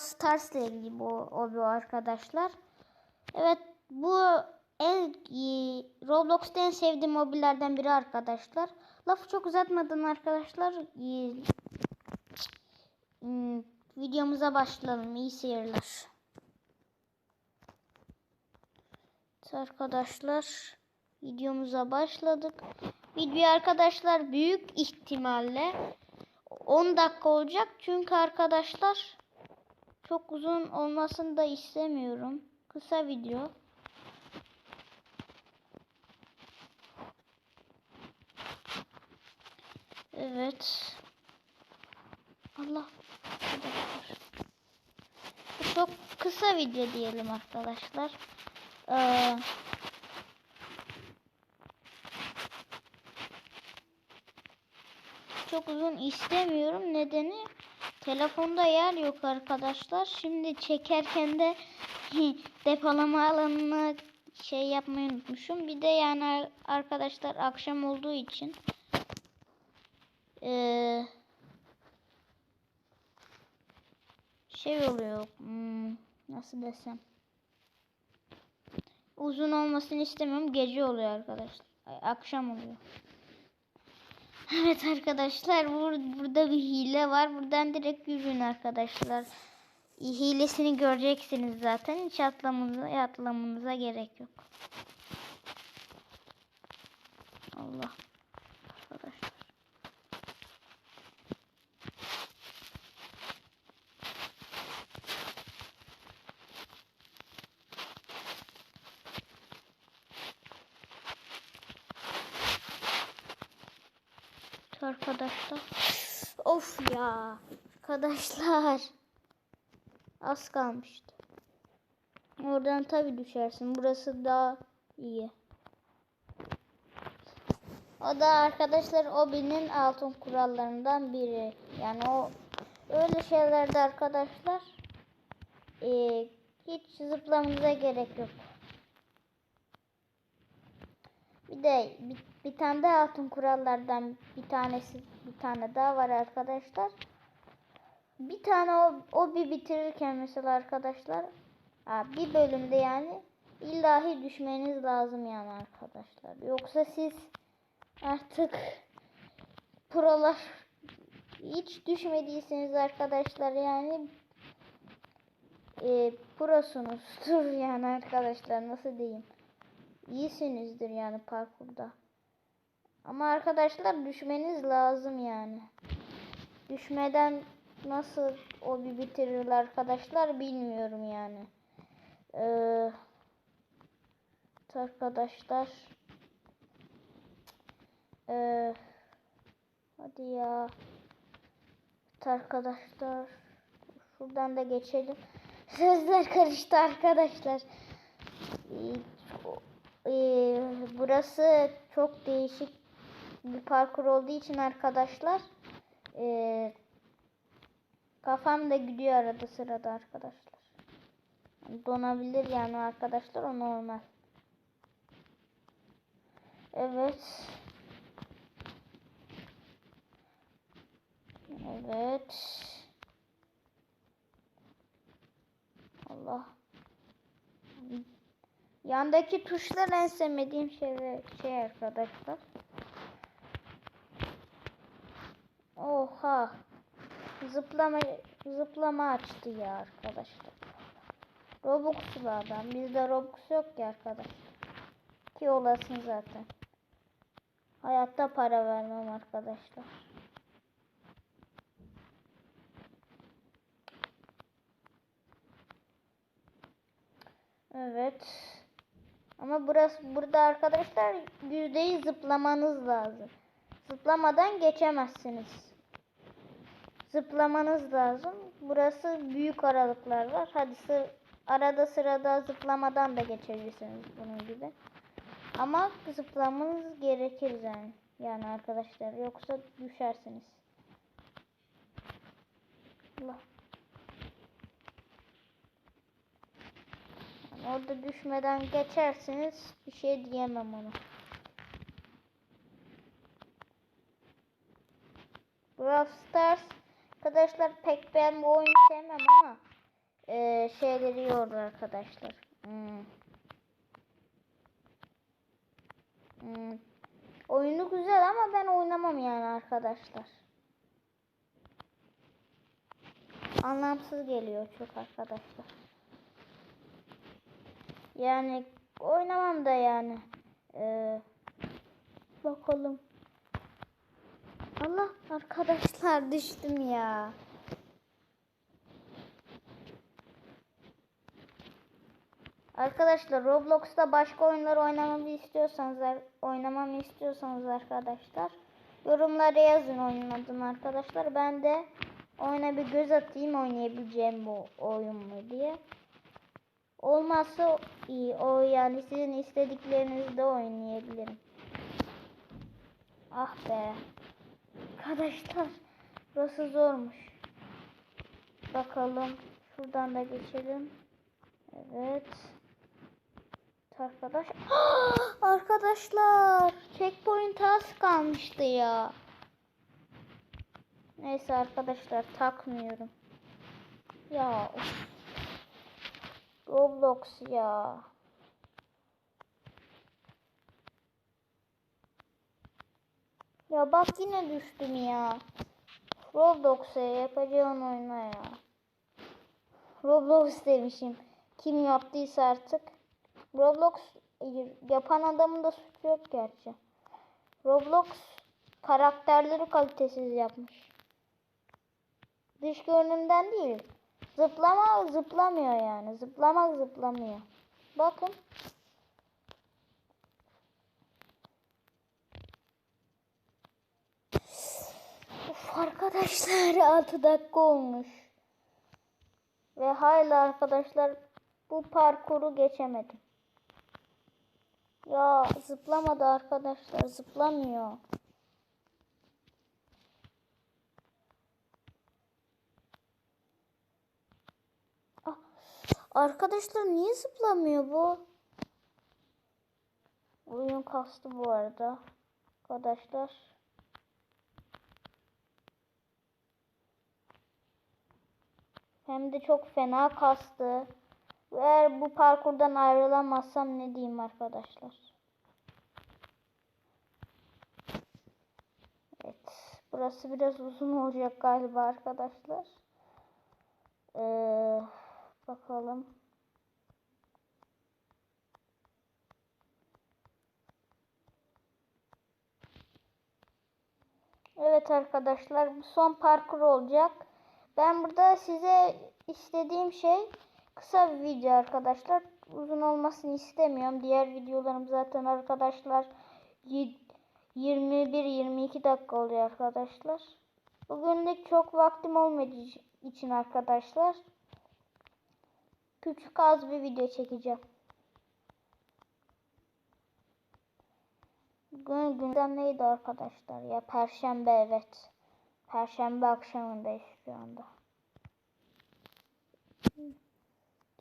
Stars ile ilgili bu, arkadaşlar. Evet bu en iyi Roblox'ta en sevdiğim mobillerden biri arkadaşlar. Lafı çok uzatmadan arkadaşlar iyi- Hmm, videomuza başlayalım. İyi seyirler. Arkadaşlar videomuza başladık. Video arkadaşlar büyük ihtimalle 10 dakika olacak. Çünkü arkadaşlar çok uzun olmasını da istemiyorum. Kısa video. Evet. Allah. Bu çok kısa video diyelim arkadaşlar. Ee, çok uzun istemiyorum. Nedeni telefonda yer yok arkadaşlar. Şimdi çekerken de depolama alanını şey yapmayı unutmuşum. Bir de yani arkadaşlar akşam olduğu için ee, şey oluyor. Hmm, nasıl desem. Uzun olmasını istemiyorum. Gece oluyor arkadaşlar. Akşam oluyor. Evet arkadaşlar bur- burada bir hile var. Buradan direkt yürüyün arkadaşlar. Hilesini göreceksiniz zaten. Hiç atlamanıza, atlamanıza gerek yok. Allah. Arkadaşlar. Of ya. Arkadaşlar. Az kalmıştı. Oradan tabi düşersin. Burası daha iyi. O da arkadaşlar Obi'nin altın kurallarından biri. Yani o öyle şeylerde arkadaşlar e, hiç zıplamanıza gerek yok. Bir de bir, bir tane de altın kurallardan bir tanesi bir tane daha var arkadaşlar. Bir tane o, o bir bitirirken mesela arkadaşlar bir bölümde yani illahi düşmeniz lazım yani arkadaşlar. Yoksa siz artık prolar hiç düşmediyseniz arkadaşlar yani e, prosunuzdur yani arkadaşlar nasıl diyeyim iyisinizdir yani parkurda. Ama arkadaşlar düşmeniz lazım yani. Düşmeden nasıl o bir bitirirler arkadaşlar bilmiyorum yani. Ee, arkadaşlar. Ee, hadi ya. Arkadaşlar. Şuradan da geçelim. Sözler karıştı arkadaşlar. Ee, burası çok değişik bir parkur olduğu için arkadaşlar ee, kafam da gidiyor arada sırada arkadaşlar. Donabilir yani arkadaşlar o normal. Evet. Evet. Allah. Yandaki tuşlar en sevmediğim şey, şey arkadaşlar. Oha. Zıplama zıplama açtı ya arkadaşlar. Robux'lu adam. Bizde Robux yok ki arkadaşlar. Ki olasın zaten. Hayatta para vermem arkadaşlar. Evet. Ama burası burada arkadaşlar yüzdeyi zıplamanız lazım. Zıplamadan geçemezsiniz. Zıplamanız lazım. Burası büyük aralıklar var. Hadi sı arada sırada zıplamadan da geçebilirsiniz bunun gibi. Ama zıplamanız gerekir yani. Yani arkadaşlar yoksa düşersiniz. Allah. Yani orada düşmeden geçersiniz bir şey diyemem ona. Brawl Stars arkadaşlar pek ben bu oyunu sevmem ama e, şeyleri yiyordu arkadaşlar. Hmm. Hmm. Oyunu güzel ama ben oynamam yani arkadaşlar. Anlamsız geliyor çok arkadaşlar. Yani oynamam da yani. Ee, bakalım. Allah arkadaşlar düştüm ya. Arkadaşlar Roblox'ta başka oyunlar oynamamı istiyorsanız oynamamı istiyorsanız arkadaşlar yorumlara yazın oyunun arkadaşlar. Ben de oyuna bir göz atayım oynayabileceğim bu oyun mu diye. Olmazsa iyi. O yani sizin istediklerinizde oynayabilirim. Ah be. Arkadaşlar burası zormuş. Bakalım. Şuradan da geçelim. Evet. Arkadaş. Arkadaşlar. Checkpoint az kalmıştı ya. Neyse arkadaşlar takmıyorum. Ya of. Roblox ya. Ya bak yine düştüm ya. Roblox'a yapacağım oyuna ya. Roblox demişim. Kim yaptıysa artık. Roblox yapan adamın da suçu yok gerçi. Roblox karakterleri kalitesiz yapmış. Dış görünümden değil. Zıplama zıplamıyor yani. Zıplamak zıplamıyor. Bakın. Uf arkadaşlar 6 dakika olmuş. Ve hala arkadaşlar bu parkuru geçemedim. Ya zıplamadı arkadaşlar zıplamıyor. Ah, arkadaşlar niye zıplamıyor bu? Oyun kastı bu arada. Arkadaşlar. Hem de çok fena kastı. Eğer bu parkurdan ayrılamazsam ne diyeyim arkadaşlar. Evet. Burası biraz uzun olacak galiba arkadaşlar. Ee, bakalım. Evet arkadaşlar bu son parkur olacak. Ben burada size istediğim şey kısa bir video arkadaşlar. Uzun olmasını istemiyorum. Diğer videolarım zaten arkadaşlar 21-22 dakika oluyor arkadaşlar. Bugünlük çok vaktim olmadığı için arkadaşlar küçük az bir video çekeceğim. Bugün günden neydi arkadaşlar ya? Perşembe evet. Perşembe akşamındayız şu anda.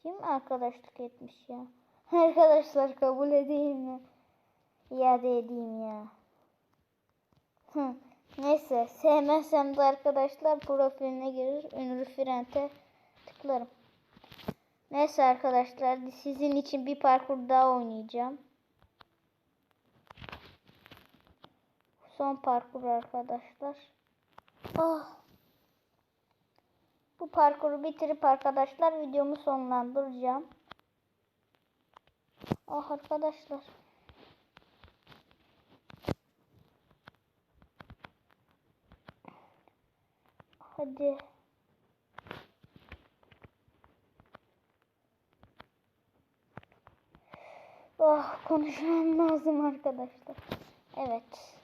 Kim arkadaşlık etmiş ya? Arkadaşlar kabul edeyim mi? İade edeyim ya. Neyse sevmezsem de arkadaşlar profiline girir. Ünlü frente tıklarım. Neyse arkadaşlar sizin için bir parkur daha oynayacağım. Son parkur arkadaşlar. Oh. Bu parkuru bitirip arkadaşlar videomu sonlandıracağım. Ah arkadaşlar. Hadi. Oh konuşmam lazım arkadaşlar. Evet.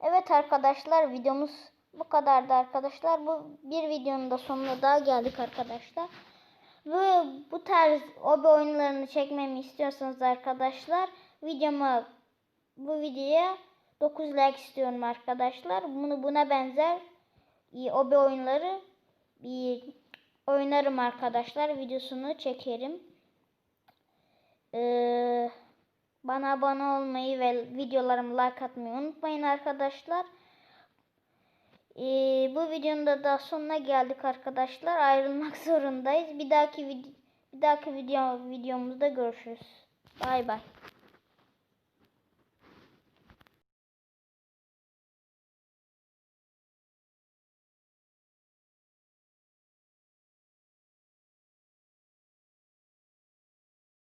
Evet arkadaşlar videomuz bu kadardı arkadaşlar. Bu bir videonun da sonuna daha geldik arkadaşlar. Ve bu tarz obi oyunlarını çekmemi istiyorsanız arkadaşlar videoma bu videoya 9 like istiyorum arkadaşlar. Bunu buna benzer obi oyunları bir oynarım arkadaşlar. Videosunu çekerim. Bana abone olmayı ve videolarımı like atmayı unutmayın arkadaşlar. Ee, bu videonun da daha sonuna geldik arkadaşlar. Ayrılmak zorundayız. Bir dahaki vid- bir dahaki video videomuzda görüşürüz. Bay bay.